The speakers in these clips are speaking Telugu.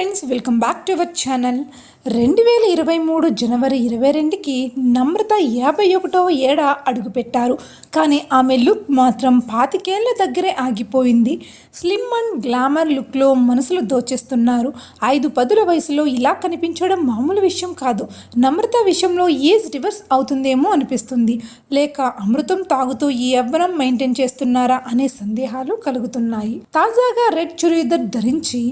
Friends welcome back to our channel రెండు వేల ఇరవై మూడు జనవరి ఇరవై రెండుకి నమ్రత యాభై ఒకటవ ఏడ అడుగుపెట్టారు కానీ ఆమె లుక్ మాత్రం పాతికేళ్ళ దగ్గరే ఆగిపోయింది. స్లిమ్ అండ్ గ్లామర్ లుక్లో మనసులు దోచేస్తున్నారు. ఐదు పదుల వయసులో ఇలా కనిపించడం మామూలు విషయం కాదు. నమ్రత విషయంలో ఏజ్ రివర్స్ అవుతుందేమో అనిపిస్తుంది. లేక అమృతం తాగుతూ ఈ యవ్వనం మెయింటైన్ చేస్తున్నారా అనే సందేహాలు కలుగుతున్నాయి. తాజాగా రెడ్ చురీదర్ ధరించి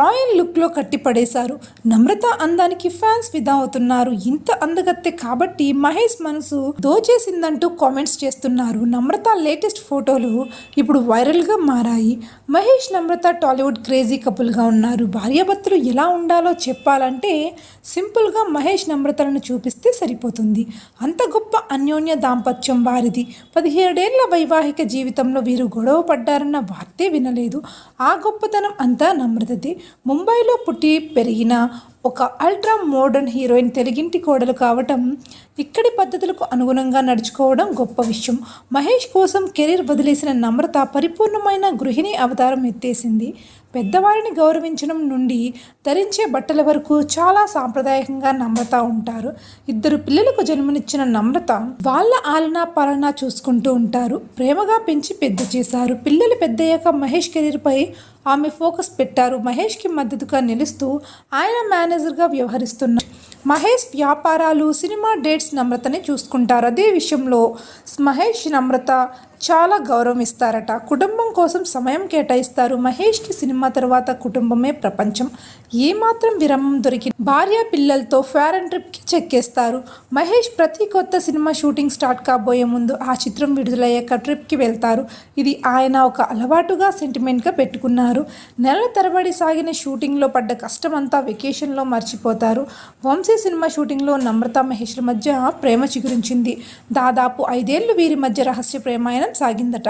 రాయల్ లుక్లో కట్టి పడేశారు నమ్రత అందానికి ఫ్యాన్స్ ఫిదా అవుతున్నారు ఇంత అందగత్తె కాబట్టి మహేష్ మనసు దోచేసిందంటూ కామెంట్స్ చేస్తున్నారు. నమ్రత లేటెస్ట్ ఫోటోలు ఇప్పుడు వైరల్గా మారాయి. మహేష్ నమ్రత టాలీవుడ్ క్రేజీ కపుల్గా ఉన్నారు. భార్యాభర్తలు ఎలా ఉండాలో చెప్పాలంటే సింపుల్గా మహేష్ నమ్రతలను చూపిస్తే సరిపోతుంది. అంత గొప్ప అన్యోన్య దాంపత్యం వారిది. పదిహేడేళ్ళ వైవాహిక జీవితంలో వీరు గొడవ పడ్డారన్న వార్తే వినలేదు. ఆ గొప్పతనం అంతా నమ్రతది. ముంబైలో పుట్టి పెరిగిన ఒక అల్ట్రా మోడర్న్ హీరోయిన్ తెలుగింటి కోడలు కావటం ఇక్కడి పద్ధతులకు అనుగుణంగా నడుచుకోవడం గొప్ప విషయం. మహేష్ కోసం కెరీర్ వదిలేసిన నమ్రత పరిపూర్ణమైన గృహిణి అవతారం ఎత్తేసింది. పెద్దవారిని గౌరవించడం నుండి ధరించే బట్టల వరకు చాలా సాంప్రదాయకంగా నమ్రత ఉంటారు. ఇద్దరు పిల్లలకు జన్మనిచ్చిన నమ్రత వాళ్ళ ఆలనా పాలన చూసుకుంటూ ఉంటారు. ప్రేమగా పెంచి పెద్ద చేశారు. పిల్లలు పెద్దయ్యాక మహేష్ కెరీర్పై ఆమె ఫోకస్ పెట్టారు. మహేష్కి మద్దతుగా నిలుస్తూ ఆయన మేనేజర్గా వ్యవహరిస్తున్నారు మహేష్ వ్యాపారాలు సినిమా డేట్స్ నమ్రతని చూసుకుంటారు. అదే విషయంలో మహేష్ నమ్రత చాలా గౌరవమిస్తారట. కుటుంబం కోసం సమయం కేటాయిస్తారు. మహేష్కి సినిమా తర్వాత కుటుంబమే ప్రపంచం. ఏమాత్రం విరామం దొరికి భార్య పిల్లలతో ఫారెన్ ట్రిప్కి చెక్కేస్తారు. మహేష్ ప్రతి కొత్త సినిమా షూటింగ్ స్టార్ట్ కాబోయే ముందు ఆ చిత్రం విడుదలయ్యాక ట్రిప్కి వెళ్తారు. ఇది ఆయన ఒక అలవాటుగా సెంటిమెంట్గా పెట్టుకున్నారు. నెలల తరబడి సాగిన షూటింగ్లో పడ్డ కష్టమంతా వెకేషన్లో మర్చిపోతారు. వంశీ సినిమా షూటింగ్లో నమ్రత మహేష్ల మధ్య ప్రేమ చిగురించింది. దాదాపు ఐదేళ్ళు వీరి మధ్య రహస్య ప్రేమాయణం సాగిందట.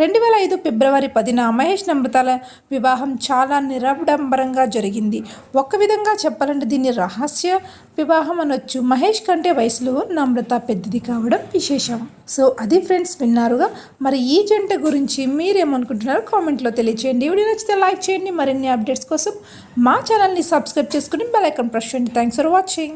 రెండు వేల ఐదు ఫిబ్రవరి పదిన మహేష్ నమ్రతల వివాహం చాలా నిరాడంబరంగా జరిగింది. ఒక్క విధంగా చెప్పాలంటే దీన్ని రహస్య వివాహం అనొచ్చు. మహేష్ కంటే వయసులో నమ్రత పెద్దది కావడం విశేషం. సో అది ఫ్రెండ్స్ విన్నారుగా. మరి ఈ జంట గురించి మీరేమనుకుంటున్నారో కామెంట్లో తెలియచేయండి. వీడియో నచ్చితే లైక్ చేయండి. మరిన్ని అప్డేట్స్ కోసం మా ఛానల్ని సబ్స్క్రైబ్ చేసుకుని బెల్ ఐకాన్ ప్రెస్ చేయండి. Thanks for watching